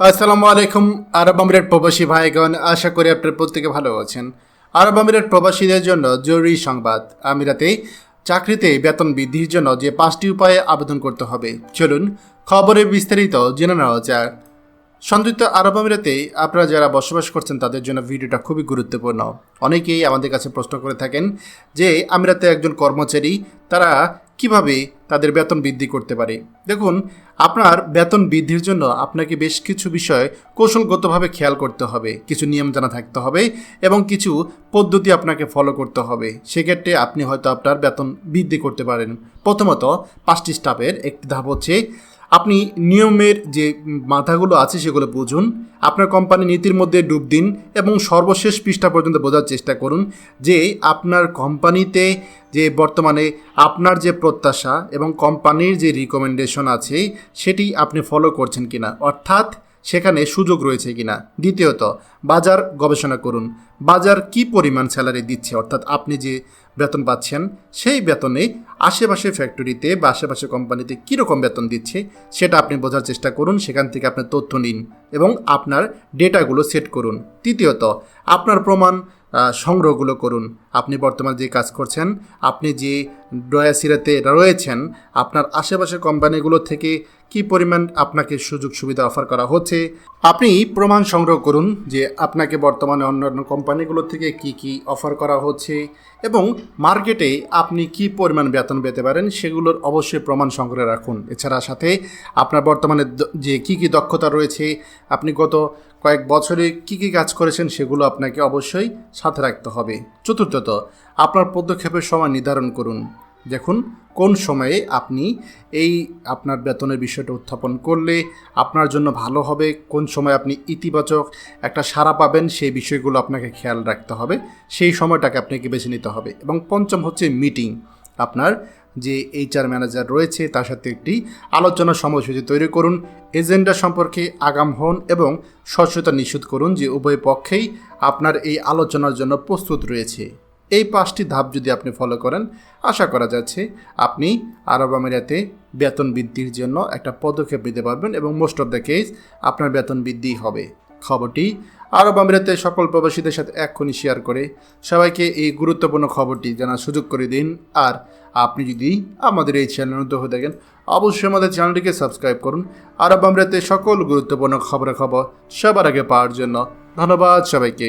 আসসালামু আলাইকুম, আরব আমিরাত প্রবাসী ভাইগণ, আশা করি আপনার প্রত্যেকে ভালো আছেন। আরব আমিরাত প্রবাসীদের জন্য জরুরি সংবাদ। আমিরাতে চাকরিতে বেতন বৃদ্ধির জন্য যে পাঁচটি উপায়ে আবেদন করতে হবে। চলুন খবরে বিস্তারিত জেনে নেওয়া যাক। সংযুক্ত আরব আমিরাতে আপনারা যারা বসবাস করছেন, তাদের জন্য ভিডিওটা খুবই গুরুত্বপূর্ণ। অনেকেই আমাদের কাছে প্রশ্ন করে থাকেন যে, আমিরাতে একজন কর্মচারী, তারা কীভাবে তাদের বেতন বৃদ্ধি করতে পারে? দেখুন, আপনার বেতন বৃদ্ধির জন্য আপনাকে বেশ কিছু বিষয় কৌশলগতভাবে খেয়াল করতে হবে। কিছু নিয়ম জানা থাকতে হবে এবং কিছু পদ্ধতি আপনাকে ফলো করতে হবে। সেক্ষেত্রে আপনি হয়তো আপনার বেতন বৃদ্ধি করতে পারেন। প্রথমত, পাঁচটি স্টাফের একটি ধাপ হচ্ছে আপনি নিয়মের যে মাথাগুলো আছে সেগুলো বুঝুন, আপনার কোম্পানি নীতির মধ্যে ডুব দিন এবং সর্বশেষ পৃষ্ঠা পর্যন্ত বোঝার চেষ্টা করুন যে আপনার কোম্পানিতে যে বর্তমানে আপনার যে প্রত্যাশা এবং কোম্পানির যে রিকমেন্ডেশন আছে, সেটি আপনি ফলো করছেন কিনা। অর্থাৎ সেখানে সুযোগ রয়েছে কিনা? দ্বিতীয়ত, বাজার গবেষণা করুন। বাজার কি পরিমাণ স্যালারি দিচ্ছে? অর্থাৎ আপনি যে বেতন পাচ্ছেন, সেই বেতনে আশেপাশে ফ্যাক্টরিতে বা আশেপাশে কোম্পানিতে কীরকম বেতন দিচ্ছে, সেটা আপনি বোঝার চেষ্টা করুন। সেখান থেকে আপনি তথ্য নিন এবং আপনার ডেটাগুলো সেট করুন। তৃতীয়ত, আপনার প্রমাণ সংগ্রহগুলো করুন। আপনি বর্তমানে যে কাজ করছেন, আপনি যে ডয়া সিরাতে রয়েছেন, আপনার আশেপাশের কোম্পানিগুলো থেকে কি পরিমাণ আপনাকে সুযোগ সুবিধা অফার করা হচ্ছে? আপনি প্রমাণ সংগ্রহ করুন যে আপনাকে বর্তমানে অন্যান্য কোম্পানিগুলো থেকে কি কি অফার করা হচ্ছে এবং মার্কেটে আপনি কি পরিমাণ বেতন পেতে পারেন সেগুলোর অবশ্যই প্রমাণ সংগ্রহে রাখুন। এছাড়া সাথে আপনার বর্তমানে যে কি কি দক্ষতা রয়েছে, আপনি গত কয়েক বছরে কি কি কাজ করেছেন সেগুলো আপনাকে অবশ্যই সাথে রাখতে হবে। চতুর্থত আপনার পদক্ষেপের সময় নির্ধারণ করুন। দেখুন, কোন সময়ে আপনি এই আপনার বেতনের বিষয়টা উত্থাপন করলে আপনার জন্য ভালো হবে, কোন সময় আপনি ইতিবাচক একটা সাড়া পাবেন, সেই বিষয়গুলো আপনাকে খেয়াল রাখতে হবে। সেই সময়টাকে আপনাকে বেছে নিতে হবে। এবং পঞ্চম হচ্ছে মিটিং। আপনার যে এইচআর ম্যানেজার রয়েছে, তার সাথে একটি আলোচনা সময়সূচি তৈরি করুন। এজেন্ডা সম্পর্কে আগাম হন এবং স্বচ্ছতা নিশ্চিত করুন যে উভয় পক্ষেই আপনার এই আলোচনার জন্য প্রস্তুত রয়েছে। এই পাঁচটি ধাপ যদি আপনি ফলো করেন, আশা করা যাচ্ছে আপনি আরব আমিরাতে বেতন বৃদ্ধির জন্য একটা পদক্ষেপ নিতে পারবেন এবং মোস্ট অফ দ্য কেস আপনার বেতন বৃদ্ধি হবে। খবরটি আরব আমিরাতে সকল প্রবাসীদের সাথে এক্ষুনি শেয়ার করে সবাইকে এই গুরুত্বপূর্ণ খবরটি জানার সুযোগ করে দিন। আর আপনি যদি আমাদের এই চ্যানেল নতুন হয়ে থাকেন, অবশ্যই আমাদের চ্যানেলটিকে সাবস্ক্রাইব করুন। আরব আমিরাতে সকল গুরুত্বপূর্ণ খবরাখবর সবার আগে পাওয়ার জন্য ধন্যবাদ সবাইকে।